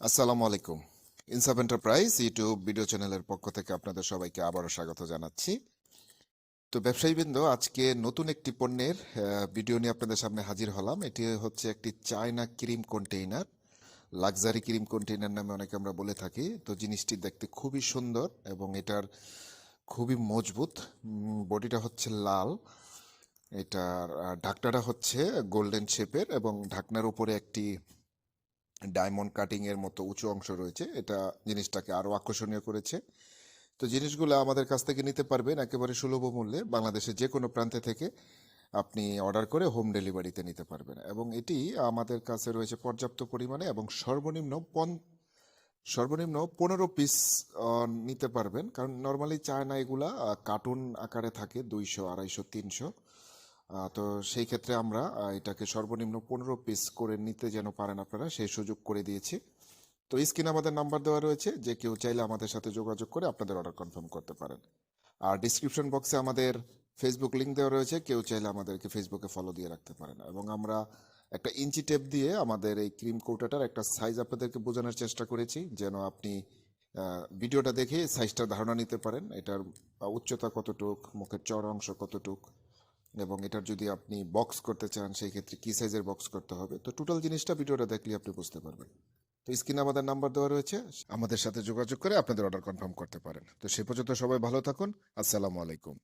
আসসালামু আলাইকুম। ইনসাফ এন্টারপ্রাইজ ইউটিউব ভিডিও চ্যানেলের পক্ষ থেকে আপনাদের সবাইকে আবারও স্বাগত জানাচ্ছি। তো ব্যবসায়ীবৃন্দ, আজকে নতুন একটি পণ্যের ভিডিও নিয়ে আপনাদের সামনে হাজির হলাম। এটি হচ্ছে একটি China cream container. Luxury cream container নামে অনেকে আমরা বলে থাকি। তো জিনিসটি দেখতে খুবই সুন্দর এবং এটার খুবই মজবুত। বডিটা হচ্ছে লাল। এটার ঢাকনাটা হচ্ছে গোল্ডেন শেপের এবং ঢাকনার উপরে একটি ডায়মন্ড কাটিং এর মতো উঁচু অংশ রয়েছে। এটা জিনিসটাকে আরও আকর্ষণীয় করেছে। তো জিনিসগুলো আমাদের কাছ থেকে নিতে পারবেন একেবারে সুলভ মূল্যে। বাংলাদেশের যে কোনো প্রান্তে থেকে আপনি অর্ডার করে হোম ডেলিভারিতে নিতে পারবেন। এবং এটি আমাদের কাছে রয়েছে পর্যাপ্ত পরিমাণে এবং সর্বনিম্ন পন, সর্বনিম্ন পনেরো পিস নিতে পারবেন। কারণ নর্মালি চায়না এগুলা কার্টুন আকারে থাকে দুইশো, আড়াইশো, তিনশো। তো সেই ক্ষেত্রে আমরা এটাকে সর্বনিম্ন পনেরো পিস করে নিতে যেন পারেন আপনারা, সেই সুযোগ করে দিয়েছি। তো স্ক্রিনে আমাদের নাম্বার দেওয়া রয়েছে, যে কেউ চাইলে আমাদের সাথে যোগাযোগ করে আপনাদের অর্ডার কনফার্ম করতে পারেন। আর ডিসক্রিপশন বক্সে আমাদের ফেসবুক লিঙ্ক দেওয়া রয়েছে, কেউ চাইলে আমাদেরকে ফেসবুকে ফলো দিয়ে রাখতে পারেন। এবং আমরা একটা ইঞ্চি টেপ দিয়ে আমাদের এই ক্রিম কৌটাটার একটা সাইজ আপনাদেরকে বোঝানোর চেষ্টা করেছি, যেন আপনি ভিডিওটা দেখে সাইজটার ধারণা নিতে পারেন। এটার উচ্চতা কতটুক, মুখের চড় অংশ কতটুক এবং এটার যদি আপনি বক্স করতে চান, সেই ক্ষেত্রে কি সাইজের বক্স করতে হবে? তো টোটাল জিনিসটা ভিডিওটা দেখলে আপনি বুঝতে পারবেন। তো স্ক্রিনে আমাদের নাম্বার দেওয়া রয়েছে। আমাদের সাথে যোগাযোগ করে আপনাদের অর্ডার কনফার্ম করতে পারেন। তো সে পর্যন্ত সবাই ভালো থাকুন। আসসালামু আলাইকুম।